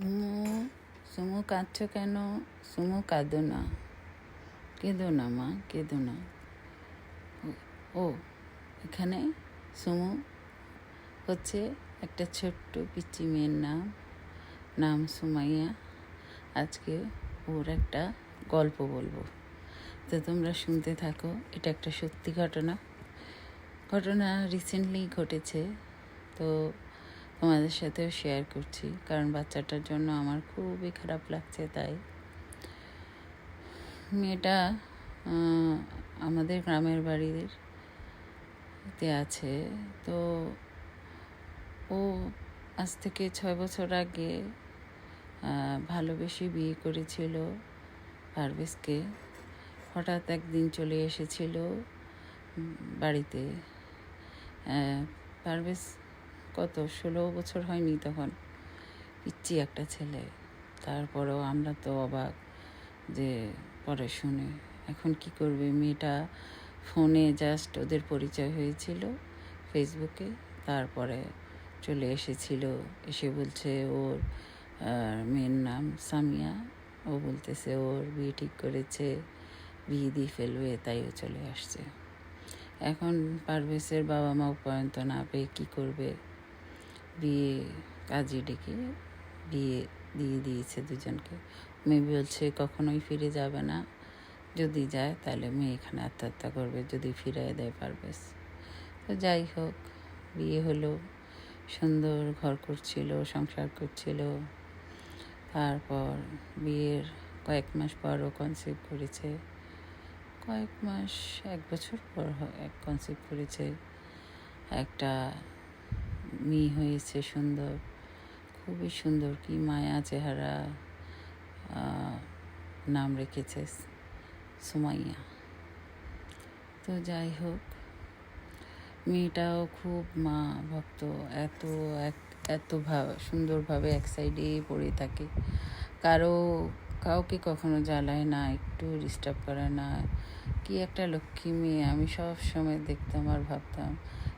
সুমু সুমু কাঁদছো কেন সুমু কাঁদো না কেঁদো না মা কেঁদো না ও- এখানে সুমু হচ্ছে একটা ছোট্ট পিচ্চি মেয়ের নাম নাম সুমাইয়া আজকে ওর একটা গল্প বলব তো তোমরা শুনতে থাকো এটা একটা সত্যি ঘটনা ঘটনা রিসেন্টলি ঘটেছে তো তোমাদের সাথেও শেয়ার করছি, কারণ বাচ্চাটার জন্য আমার খুবই খারাপ লাগছে তাই। মেয়েটা আমাদের গ্রামের বাড়ির তে আছে, তো ও আজ থেকে ছয় বছর আগে ভালোবেসে বিয়ে করেছিল পারভেজকে। হঠাৎ একদিন চলে এসেছিল বাড়িতে। পারভেজ কত, ষোলো বছর হয়নি তখন। পিচ্ছি একটা ছেলে। তারপরেও আমরা তো অবাক যে পরে শুনে। এখন কি করবে? মেয়েটা ফোনে জাস্ট ওদের পরিচয় হয়েছিল ফেসবুকে তারপরে চলে এসেছিল। এসে বলছে ওর মেয়ের নাম সামিয়া। ও বলতেছে ওর বিয়ে ঠিক করেছে, বিয়ে দিয়ে ফেলবে, তাই ও চলে আসছে। এখন পারভেসের বাবা মা পর্যন্ত না পেয়ে কী করবে? বিয়ে, কাজে ডেকে বিয়ে দিয়ে দিয়েছে দুজনকে। মেয়ে বলছে, কখনোই ফিরে যাবে না। যদি যায়, তাহলে মেয়ে এখানে আত্মহত্যা করবে। যদি ফিরিয়ে দেয় পারভেজ তো যাই হোক, বিয়ে হলো। সুন্দর ঘর করছিল, সংসার করছিল। তারপর বিয়ের কয়েক মাস পরও কনসিভ করেছে। কয়েক মাস, এক বছর পর এক কনসিভ করেছে। একটা মেয়ে হয়েছে সুন্দর, খুবই সুন্দর কি মায়া চেহারা নাম রেখেছে সুমাইয়া। তো যাই হোক, মেয়েটাও খুব মা ভক্ত, এত এক, এত ভাব সুন্দরভাবে এক সাইডে পড়ে থাকে। কারও, কাউকে কখনো জ্বালায় না, একটু ডিস্টার্ব করে না। কি একটা লক্ষ্মী মেয়ে, আমি সব সময় দেখতাম আর ভাবতাম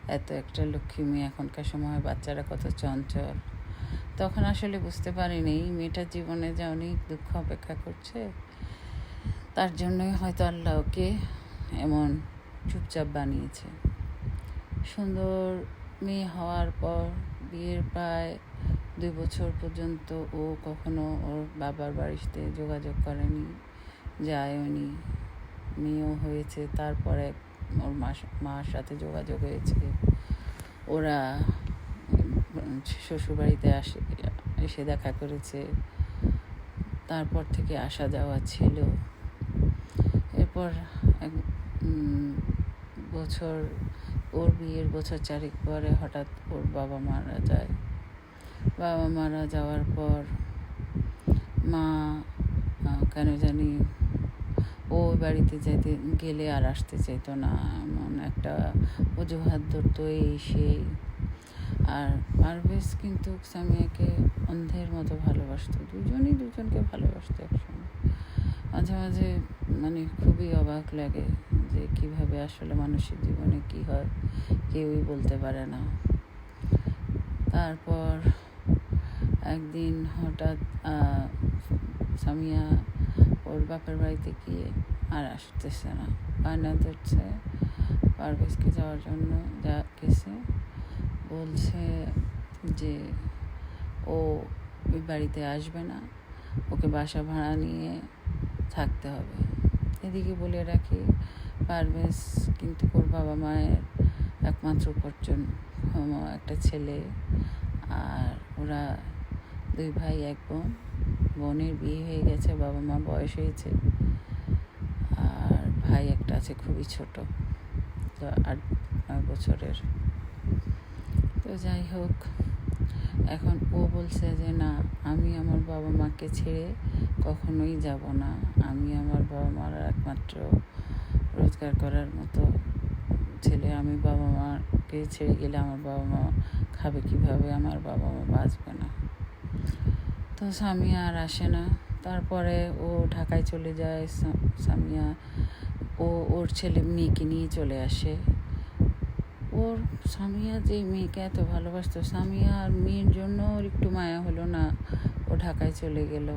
এত একটা লক্ষ্মী মেয়ে এখনকার সময়, বাচ্চারা কত চঞ্চল। তখন আসলে বুঝতে পারিনি এই মেয়েটার জীবনে যে অনেক দুঃখ অপেক্ষা করছে, তার জন্যই হয়তো আল্লাহ ওকে এমন চুপচাপ বানিয়েছে। সুন্দর মেয়ে হওয়ার পর, বিয়ের প্রায় দুই বছর পর্যন্ত ও কখনো ওর বাবার বাড়িতে যোগাযোগ করেনি, যায়নি। মেয়েও হয়েছে, তারপরে ওর মা মার সাথে যোগাযোগ হয়েছে। ওরা শ্বশুরবাড়িতে আসে, এসে দেখা করেছে। তারপর থেকে আসা যাওয়া ছিল। এরপর এক বছর, ওর বিয়ের বছর চারেক পরে হঠাৎ ওর বাবা মারা যায়। বাবা মারা যাওয়ার পর মা কেন জানি ও বাড়িতে যেতে গেলে আর আসতে চাইতো না। এমন একটা অজুহাত ধরতো এই সেই আর পারভেজ কিন্তু সামিয়াকে অন্ধের মতো ভালোবাসতো। দুজনই দুজনকে ভালোবাসতো একসঙ্গে মাঝে মাঝে মানে খুবই অবাক লাগে যে কীভাবে আসলে মানুষের জীবনে কি হয়, কেউই বলতে পারে না। তারপর একদিন হঠাৎ সামিয়া ওর বাপের বাড়িতে গিয়ে আর আসতেছে না। বায়না ধরছে। পারভেজকে যাওয়ার জন্য যা গেছে। বলছে যে ও ওই বাড়িতে আসবে না। ওকে বাসা ভাড়া নিয়ে থাকতে হবে। এদিকে বলে রাখি, পারভেজ কিন্তু ওর বাবা মায়ের একমাত্র উপার্জন একটা ছেলে। আর ওরা দুই ভাই, এক বোন। বোনের বিয়ে হয়ে গেছে, বাবা মা বয়স হয়েছে। আর ভাই একটা আছে, খুবই ছোট। তো আট, নয় বছরের। তো যাই হোক, এখন ও বলছে যে, না, আমি আমার বাবা মাকে ছেড়ে কখনোই যাব না। আমি আমার বাবা মার একমাত্র রোজগার করার মতো ছেলে। আমি বাবা মাকে ছেড়ে গেলে আমার বাবা মা খাবে কীভাবে? আমার বাবা মা বাঁচবে না। তো সামিয়া আর আসে না। তারপরে ও ঢাকায় চলে যায় সামিয়া। ও, ওর ছেলে মেয়েকে নিয়ে চলে আসে। ওর সামিয়া যে মেয়েকে এত ভালোবাসতো সামিয়া আর মেয়ের জন্য ওর একটু মায়া হলো না। ও ঢাকায় চলে গেল।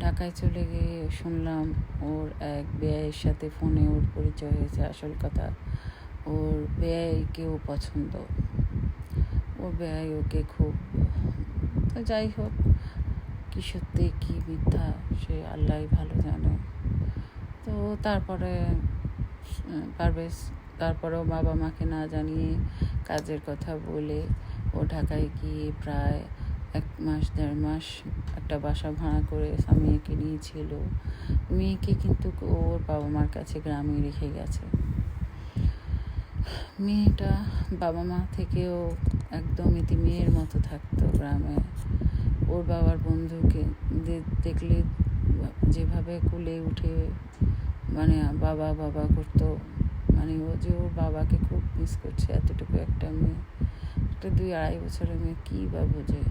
ঢাকায় চলে গিয়ে শুনলাম ওর এক বেয়ের সাথে ফোনে ওর পরিচয় হয়েছে, আসল কথা। ওর বেয়াইকেও পছন্দ। ওর বেয়াই ওকে খুব তো যাই হোক, কি সত্যি, কি মিথ্যা, সে আল্লাহ ভালো জানে। তো তারপরে পারভেজ, তারপরেও বাবা মাকে না জানিয়ে কাজের কথা বলে ও ঢাকায় গিয়ে প্রায় এক মাস, দেড় মাস একটা বাসা ভাড়া করে স্বামীকে নিয়েছিল। মেয়েকে কিন্তু ওর বাবা মার কাছে গ্রামে রেখে গেছে। মেয়েটা বাবা মা থেকেও একদম ইতি মেয়ের মতো থাকতো গ্রামে। ওর বাবার বন্ধুকে দেখলে যেভাবে কুলে উঠে মানে বাবা বাবা করতো মানে ও যে ওর বাবাকে খুব মিস করছে এতটুকু একটা মেয়ে। একটা দুই আড়াই বছরের মেয়ে কী বা বোঝে।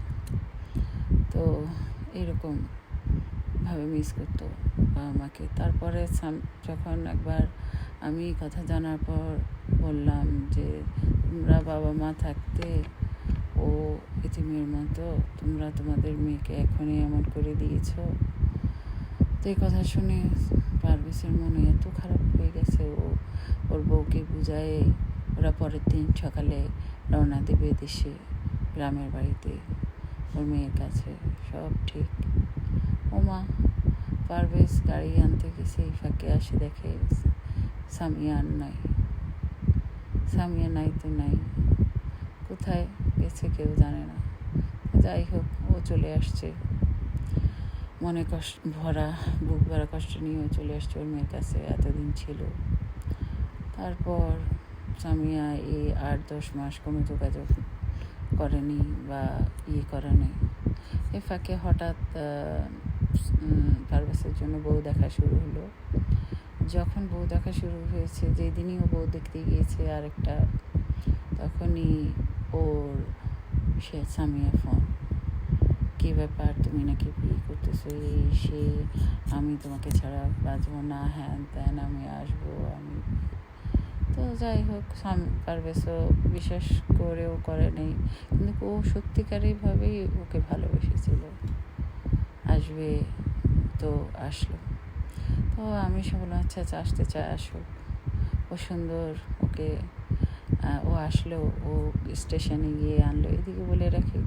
তো এরকম ভাবে মিস করতো বাবা মাকে। তারপরে যখন একবার আমি কথা জানার পর বললাম যে তোমরা বাবা মা থাকতে ও পৃথিবীর মতো, তোমরা তোমাদের মেয়েকে এখনই এমন করে দিয়েছ। তো এই কথা শুনে পারভেজের মনে এত খারাপ হয়ে গেছে। ও, ওর বউকে বুঝায় ওরা পরের দিন সকালে রওনা দেবে দেশে গ্রামের বাড়িতে। ওর মেয়ের কাছে সব ঠিক। ওমা পারভেজ গাড়ি আনতে গেছে, এই ফাঁকে আসে দেখে সামিয়া আর নাই। সামিয়া নাই তো নাই। কোথায় গেছে কেউ জানে না। যাই হোক, ও চলে আসছে। মনে কষ্ট ভরা, বুক ভরা কষ্ট নিয়ে ও চলে আসছে ওর মেয়ের কাছে, এতদিন ছিল। তারপর সামিয়া এই আট দশ মাস কোনো যোগাযোগ করেনি বা ইয়ে করে নেই। এ ফাঁকে হঠাৎ পারভেসের জন্য বউ দেখা শুরু হলো। যখন বউ দেখা শুরু হয়েছে যেই দিনই ও বউ দেখতে গিয়েছে আরেকটা, তখনই ওর সে সামিয়া ফোন, কী ব্যাপার? তুমি নাকি বিয়ে করতেছো? এই সে, আমি তোমাকে ছাড়া বাঁচবো না, হ্যান ত্যান, আমি আসব, আমি তো যাই হোক পারভেজও বিশ্বাস করেও করে নেই। কিন্তু ও সত্যিকারইভাবেই ওকে ভালোবেসেছিল। আসবে, তো আসলো। তো আমি সে বললাম আচ্ছা আচ্ছা আসতে চায়, আসুক। ও সুন্দর, ওকে ও আসলো ও স্টেশনে গিয়ে আনলো। এদিকে বলে রাখি,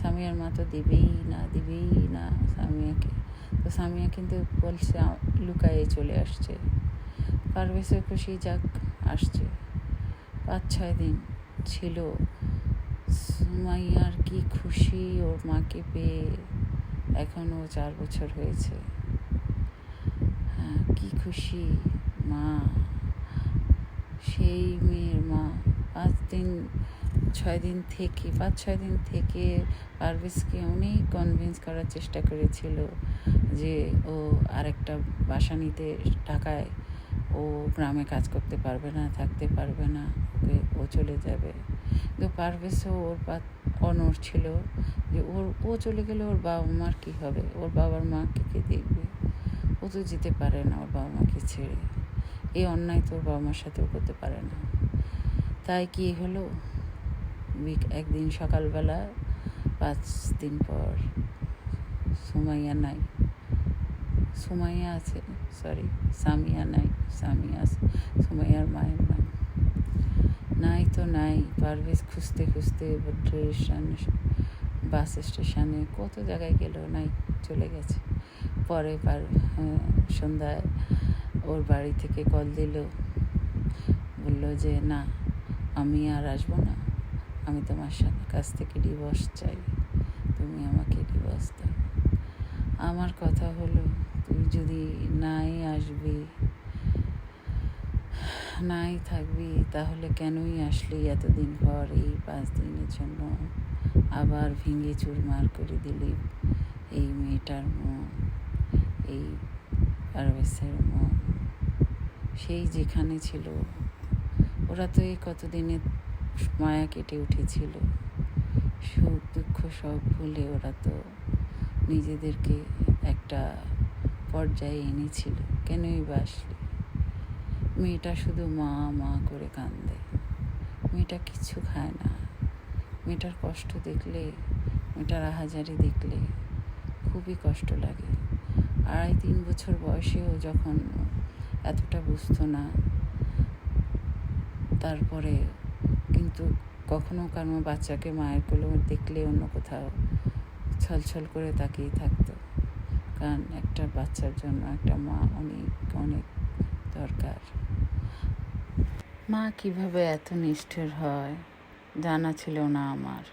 সামিয়ার মা তো দিবেই না দিবেই না, সামিয়াকে। তো সামিয়া কিন্তু বলছে লুকায়ে চলে আসছে। পারভেজও খুশি, যাক, আসছে। পাঁচ, ছয় দিন ছিল। সুমাইয়ার কি খুশি, ওর মাকে পেয়ে এখনও চার বছর হয়েছে। হ্যাঁ কি খুশি? মা, সেই মেয়ের মা। পাঁচ দিন, ছয় দিন থেকে, পাঁচ, ছয় দিন থেকে পারভেজকে অনেক কনভিন্স করার চেষ্টা করেছিল যে ও আরেকটা বাসা নিতে ঢাকায়, ও গ্রামে কাজ করতে পারবে না, থাকতে পারবে না, ওকে ও চলে যাবে। কিন্তু পারভেজও ওর অনড় ছিল যে ওর, ও চলে গেলে ওর বাবা মার কী হবে? ওর বাবার মাকে কে দেখবে? ও তো যেতে পারে না ওর বাবা মাকে ছেড়ে। এই অন্যায় তো ওর বাবা মার সাথেও করতে পারে না। তাই কি হলো? একদিন সকালবেলা, পাঁচ দিন পর। সুমাইয়া নাই। সুমাইয়া আছে সরি সামিয়া নাই, সামিয়া আছে, সুমাইয়ার মায়ের নাম নাই তো নাই, পারভেজ খুঁজতে খুঁজতে স্টেশন বাস স্টেশনে কত জায়গায় গেল, নাই, চলে গেছে। পরে পার হ্যাঁ, সন্ধ্যায় ওর বাড়ি থেকে কল দিল। বলল যে না আমি আর আসব না। আমি তোমার কাছ থেকে ডিভোর্স চাই। তুমি আমাকে ডিভোর্স দাও। আমার কথা হলো তুই যদি নাই আসবি নাই থাকবি তাহলে কেনই আসলি এতদিন পর এই পাঁচ দিনের জন্য? আবার ভেঙে চুরমার করে দিলি এই মেয়েটার মন। এই পারভেসের মন সেই যেখানে ছিল, ওরা তো এই কতদিনে মায়া কেটে উঠেছিল। সুখ দুঃখ সব ভুলে ওরা তো নিজেদেরকে একটা পর্যায়ে এনেছিল। কেনই বা আসলি? মেয়েটা শুধু মা মা করে কান্দে মেয়েটা কিছু খায় না। মেয়েটার কষ্ট দেখলে, মেয়েটার আহাজারি দেখলে খুবই কষ্ট লাগে। আড়াই তিন বছর বয়সেও যখন এতটা বুঝতো না, তারপরে কিন্তু কখনো কারও বাচ্চাকে মায়ের কোলে দেখলে অন্য কোথাও ছলছল করে তাকিয়ে থাকতো। কারণ একটা বাচ্চার জন্য একটা মা অনেক অনেক দরকার। মা কীভাবে এত নিষ্ঠুর হয় জানা ছিল না আমার।